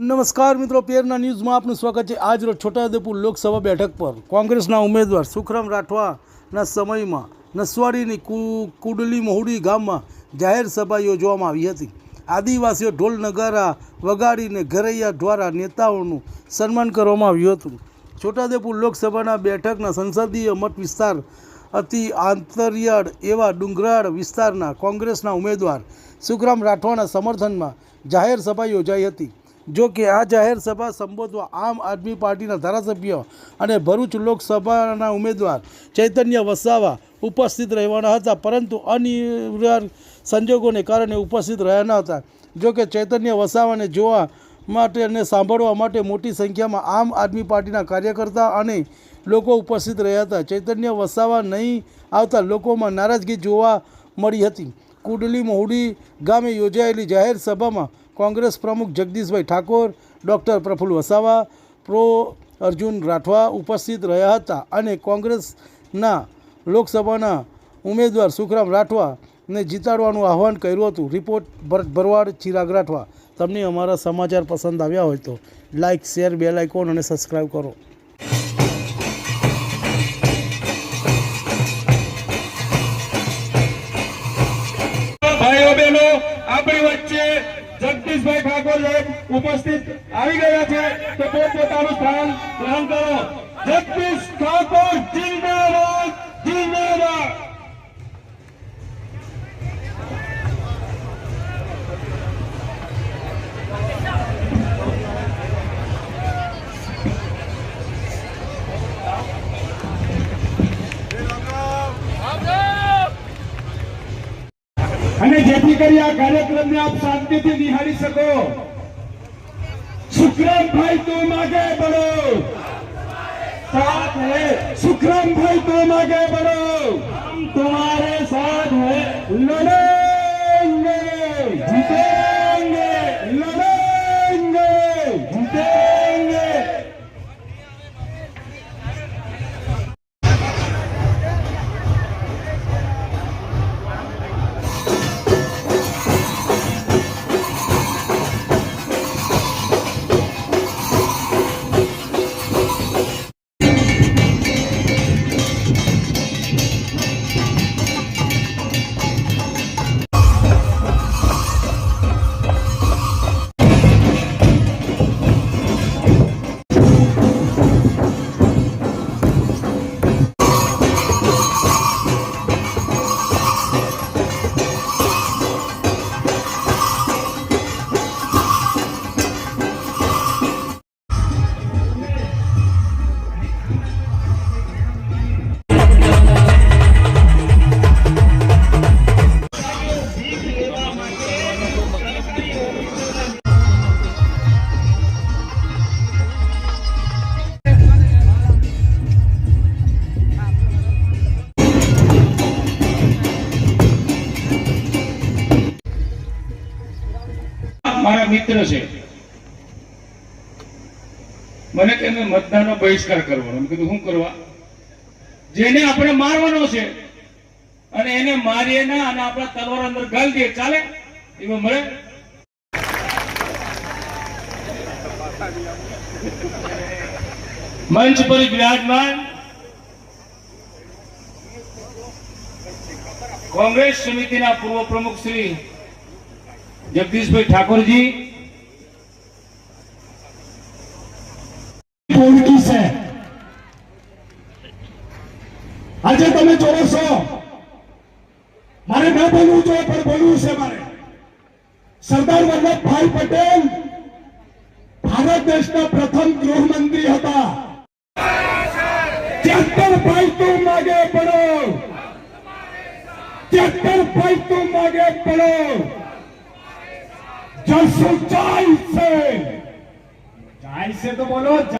નમસ્કાર મિત્રો પેરના ન્યૂઝમાં આપનું સ્વાગત છે. આજ રોજ છોટાઉદેપુર લોકસભા બેઠક પર કોંગ્રેસના ઉમેદવાર સુખરામ રાઠવાના સમયમાં નસવાડીની કુડલી મહુડી ગામમાં જાહેર સભા યોજવામાં આવી હતી. આદિવાસીઓ ઢોલ નગારા વગાડીને ઘરૈયા દ્વારા નેતાઓનું સન્માન કરવામાં આવ્યું હતું. છોટાઉદેપુર લોકસભાના બેઠકના સંસદીય મત વિસ્તાર અતિ આંતરિયાળ એવા ડુંગરાળ વિસ્તારના કોંગ્રેસના ઉમેદવાર સુખરામ રાઠવાના સમર્થનમાં જાહેર સભા યોજાઈ હતી. જો કે આ જાહેર સભા સંબોધવા આમ આદમી પાર્ટીના ધારાસભ્ય અને ભરૂચ લોકસભાના ઉમેદવાર ચૈતન્ય વસાવા ઉપસ્થિત રહેવાના હતા, પરંતુ અનિવાર્ય સંજોગોને કારણે ઉપસ્થિત રહ્યા ન હતા. જો કે ચૈતન્ય વસાવાને જોવા માટે અને સાંભળવા માટે મોટી સંખ્યામાં આમ આદમી પાર્ટીના કાર્યકર્તા અને લોકો ઉપસ્થિત રહ્યા હતા. ચૈતન્ય વસાવા નહીં આવતા લોકોમાં નારાજગી જોવા મળી હતી. કુડલી મહુડી ગામે યોજાયેલી જાહેર સભામાં કોંગ્રેસ પ્રમુખ જગદીશભાઈ ઠાકોર, ડૉક્ટર પ્રફુલ્લ વસાવા, પ્રો અર્જુન રાઠવા ઉપસ્થિત રહ્યા હતા અને કોંગ્રેસના લોકસભાના ઉમેદવાર સુખરામ રાઠવાને જીતાડવાનું આહવાન કર્યું હતું. રિપોર્ટ ભરવાડ, ચિરાગ રાઠવા. તમને અમારા સમાચાર પસંદ આવ્યા હોય તો લાઇક શેર, બેલ આઇકોન અને સબસ્ક્રાઈબ કરો. સાહેબ ઉપસ્થિત આવી ગયા છે. તો પોતપોતાનું સ્થાન ગ્રહણ કરો. જગદીશ ઠાકોર, જિંદાબાદ જિંદાબાદ. અને જેથી કરી આ કાર્યક્રમને આપ શાંતિથી નિહાળી શકો. सुखराम भाई तू मागे बढो साथ है। सुखराम भाई तू मागे बढो મિત્ર છે. મને કે મતદાનનો બહિષ્કાર કરવાનો. કીધું શું કરવા? જેને આપણે મારવાનો છે અને એને મારીએ ના અને આપણા તલવાર અંદર ગાલી દઈએ, ચાલે? એમાં મળે? મંચ પર વિરાજમાન કોંગ્રેસ સમિતિના પૂર્વ પ્રમુખ શ્રી જગદીશભાઈ ઠાકોરજી. આજે તમે જોડો છો. મારે ન બોલવું જોઈએ, પણ બોલવું છે મારે. સરદાર વલ્લભભાઈ પટેલ ભારત દેશના પ્રથમ ગૃહમંત્રી હતા. ત્યાંતર ભાઈ તું માગે પડો. ત્યાંતર ભાઈ તું માગે પડો. જશું ચાલશે જાય છે તો બોલો